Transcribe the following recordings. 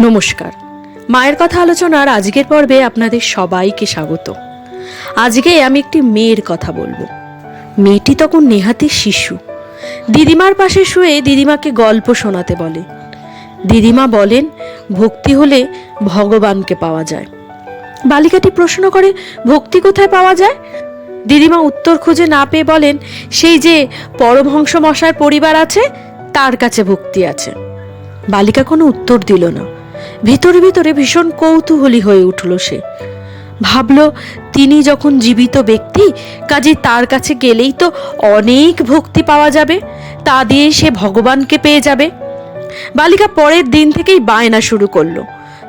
নমস্কার। মায়ের কথা আলোচনার আজকের পর্বে আপনাদের সবাইকে স্বাগত। আজকে আমি একটি মেয়ের কথা বলব। মেয়েটি তখন নেহাতি শিশু। দিদিমার পাশে শুয়ে দিদিমাকে গল্প শোনাতে বলে। দিদিমা বলেন, ভক্তি হলে ভগবানকে পাওয়া যায়। বালিকাটি প্রশ্ন করে, ভক্তি কোথায় পাওয়া যায়? দিদিমা উত্তর খুঁজে না পেয়ে বলেন, সেই যে পরমহংস মশার পরিবার আছে, তার কাছে ভক্তি আছে। বালিকা কোনো উত্তর দিল না। ভিতরে ভিতরে ভীষণ কৌতূহলী হয়ে উঠল সে। ভাবল, তিনি যখন জীবিত ব্যক্তি, কাজে তার কাছে গেলেই তো অনেক ভক্তি পাওয়া যাবে। তা দিয়ে সে ভগবানকে পেয়ে যাবে। বালিকা পরের দিন থেকেই বায়না শুরু করল।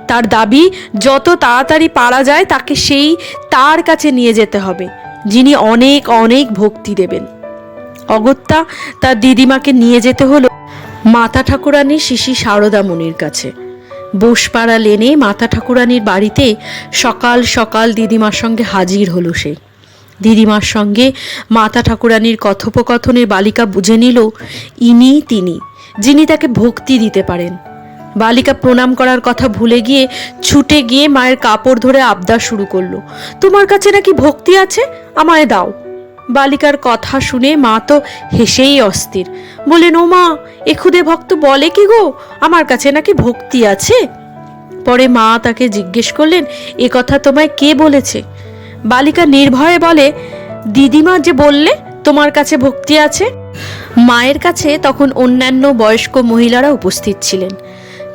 তার দাবি, যত তাড়াতাড়ি পারা যায়, তাকে সেই তার কাছে নিয়ে যেতে হবে, যিনি অনেক অনেক ভক্তি দেবেন। অগত্যা তার দিদিমাকে নিয়ে যেতে হলো মাতা ঠাকুরানী শিশি সারদা মুনির কাছে। বোসপাড়া লেনে মাতা ঠাকুরানীর বাড়িতে সকাল সকাল দিদিমার সঙ্গে হাজির হলো সে। দিদিমার সঙ্গে মাতা ঠাকুরানীর কথোপকথনে বালিকা বুঝে নিল ইনি তিনি, যিনি তাকে ভক্তি দিতে পারেন। বালিকা প্রণাম করার কথা ভুলে গিয়ে ছুটে গিয়ে মায়ের কাপড় ধরে আবদার শুরু করল। তোমার কাছে নাকি ভক্তি আছে? আমায় দাও। বালিকার কথা শুনে মা তো হেসেই অস্থির। বলেন ও মা, এখুদে ভক্ত বলে কি গো? আমার কাছে নাকি ভক্তি আছে? পরে মা তাকে জিজ্ঞেস করলেন, এ কথা তোমায় কে বলেছে? বালিকা নির্ভয়ে বলে, দিদিমা যে বললে তোমার কাছে ভক্তি আছে? মায়ের কাছে তখন অন্যান্য বয়স্ক মহিলারা উপস্থিত ছিলেন।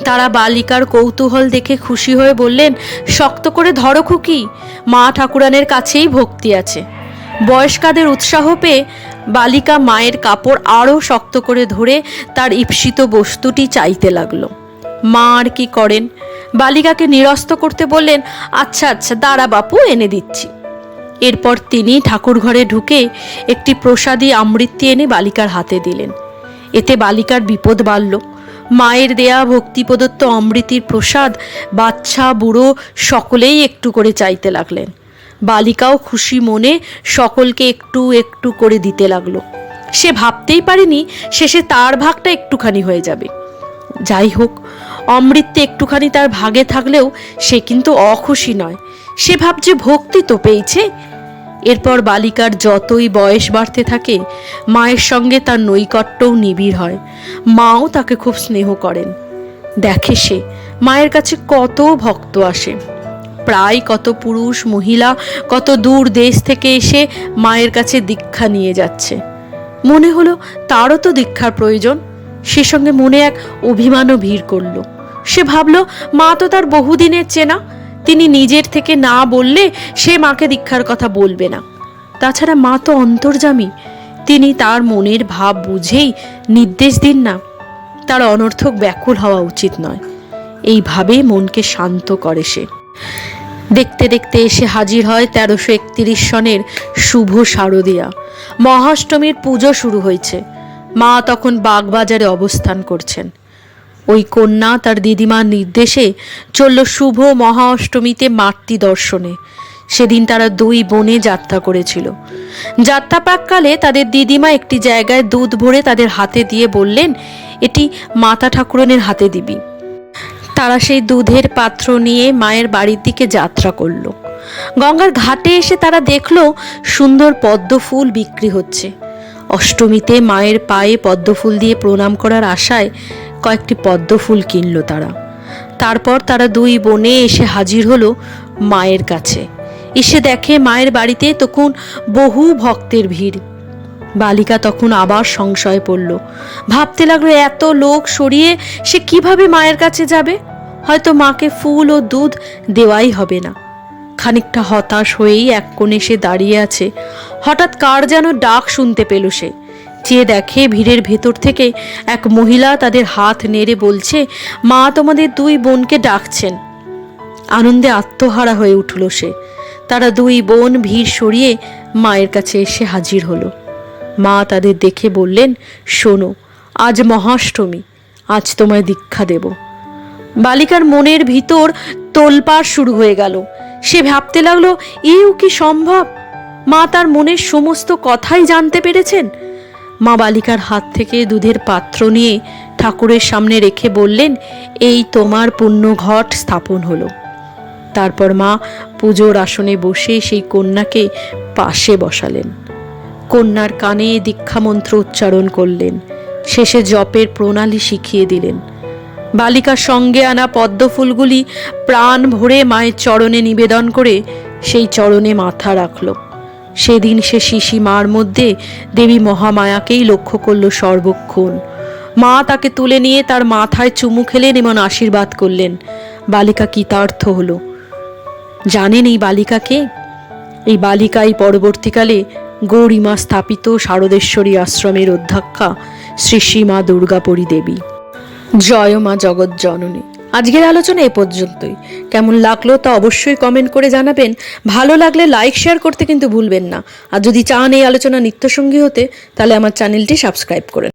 তারা বালিকার কৌতূহল দেখে খুশি হয়ে বললেন, শক্ত করে ধরো খুকি, মা ঠাকুরানের কাছেই ভক্তি আছে। বয়স্কাদের উৎসাহ পেয়ে বালিকা মায়ের কাপড় আরও শক্ত করে ধরে তার ঈপ্সিত বস্তুটি চাইতে লাগল। মা আর কি করেন? বালিকাকে নিরস্ত করতে বললেন আচ্ছা আচ্ছা দাঁড়া বাপু, এনে দিচ্ছি। এরপর তিনি ঠাকুর ঘরে ঢুকে একটি প্রসাদী আমৃত্যি এনে বালিকার হাতে দিলেন। এতে বালিকার বিপদ বাড়ল। মায়ের দেয়া ভক্তি প্রদত্ত অমৃতির প্রসাদ বাচ্চা, বুড়ো সকলেই একটু করে চাইতে লাগলেন। বালিকাও খুশি মনে সকলকে একটু একটু করে দিতে লাগল। সে ভাবতেই পারেনি শেষে তার ভাগটা একটুখানি হয়ে যাবে। যাই হোক অমৃত্যে একটুখানি তার ভাগে থাকলেও সে কিন্তু অখুশি নয়। সে ভাবছে ভক্তি তো পেয়েছে। এরপর বালিকার যতই বয়স বাড়তে থাকে, মায়ের সঙ্গে তার নৈকট্যও নিবিড় হয়। মাও তাকে খুব স্নেহ করেন। দেখে সে মায়ের কাছে কত ভক্ত আসে। প্রায় কত পুরুষ, মহিলা, কত দূর দেশ থেকে এসে মায়ের কাছে দীক্ষা নিয়ে যাচ্ছে। মনে হলো তারও তো দীক্ষার প্রয়োজন। সে সঙ্গে মনে এক অভিমানও ভিড় করল। সে ভাবল, মা তো তার বহুদিনের চেনা। তিনি নিজের থেকে না বললে সে মাকে দীক্ষার কথা বলবে না। তাছাড়া মা তো অন্তর্জামী তিনি তার মনের ভাব বুঝেই নির্দেশ দিন না। তার অনর্থক ব্যাকুল হওয়া উচিত নয়। এইভাবে মনকে শান্ত করে সে। দেখতে দেখতে এসে হাজির হয় তেরোশো একত্রিশ সনের শুভ শারদিয়া। মহাষ্টমীর পুজো শুরু হয়েছে। মা তখন বাগবাজারে অবস্থান করছেন। ওই কন্যা তার দিদিমার নির্দেশে চলল শুভ মহা অষ্টমীতে মাতৃ দর্শনে। সেদিন তারা দুই বোনে যাত্রা করেছিল। যাত্রা প্রাককালে তাদের দিদিমা একটি জায়গায় দুধ ভরে তাদের হাতে দিয়ে বললেন, এটি মাতা ঠাকুরনের হাতে দিবি। তারা সেই দুধের পাত্র নিয়ে মায়ের বাড়ির দিকে যাত্রা করল। গঙ্গার ঘাটে এসে তারা দেখল সুন্দর পদ্ম ফুল বিক্রি হচ্ছে। অষ্টমীতে মায়ের পায়ে পদ্ম ফুল দিয়ে প্রণাম করার আশায় কয়েকটি পদ্ম ফুল কিনল তারা। তারপর তারা দুই বোনে এসে হাজির হলো মায়ের কাছে। এসে দেখে মায়ের বাড়িতে তখন বহু ভক্তের ভিড়। বালিকা তখন আবার সংশয়ে পড়ল। ভাবতে লাগল, এত লোক সরিয়ে সে কীভাবে মায়ের কাছে যাবে? হয়তো মাকে ফুল ও দুধ দেওয়াই হবে না। খানিকটা হতাশ হয়েই এক কোণে সে দাঁড়িয়ে আছে। হঠাৎ কার যেন ডাক শুনতে পেল সে। চেয়ে দেখে ভিড়ের ভেতর থেকে এক মহিলা তাদের হাত নেড়ে বলছে, মা, তোমাদের দুই বোনকে ডাকছেন। আনন্দে আত্মহারা হয়ে উঠল সে। তারা দুই বোন ভিড় সরিয়ে মায়ের কাছে এসে হাজির হলো। মা তাদের দেখে বললেন, শোনো, আজ মহাষ্টমী, আজ তোমায় দীক্ষা দেব। বালিকার মনের ভিতর তোলপাড় শুরু হয়ে গেল। সে ভাবতে লাগল, এও কি সম্ভব? মা তার মনের সমস্ত কথাই জানতে পেরেছেন? মা বালিকার হাত থেকে দুধের পাত্র নিয়ে ঠাকুরের সামনে রেখে বললেন, এই তোমার পুণ্য ঘট স্থাপন হলো। তারপর মা পুজোর আসনে বসে সেই কন্যাকে পাশে বসালেন। কন্যার কানে দীক্ষামন্ত্র উচ্চারণ করলেন। শেষে জপের প্রণালী শিখিয়ে দিলেন। বালিকার সঙ্গে আনা পদ্মফুলগুলি প্রাণ ভরে মায়ের চরণে নিবেদন করে সেই চরণে মাথা রাখল। সেদিন সে শিশি মার মধ্যে দেবী মহামায়াকেই লক্ষ্য করল সর্বক্ষণ। মা তাকে তুলে নিয়ে তার মাথায় চুমু খেলেন এবং আশীর্বাদ করলেন। বালিকা কৃতার্থ হল। জানেন এই বালিকাকে? এই বালিকাই পরবর্তীকালে গৌরীমা স্থাপিত শারদেশ্বরী আশ্রমের অধ্যক্ষা শ্রী শ্রী মা দুর্গাপরী দেবী। জয় মা জগৎ জননী। আজকের আলোচনা এ পর্যন্তই। কেমন লাগল তা অবশ্যই কমেন্ট করে জানাবেন। ভালো লাগলে লাইক শেয়ার করতে কিন্তু ভুলবেন না। আর যদি চান এই আলোচনা নিত্যসঙ্গী হতে, তাহলে আমার চ্যানেলটি সাবস্ক্রাইব করে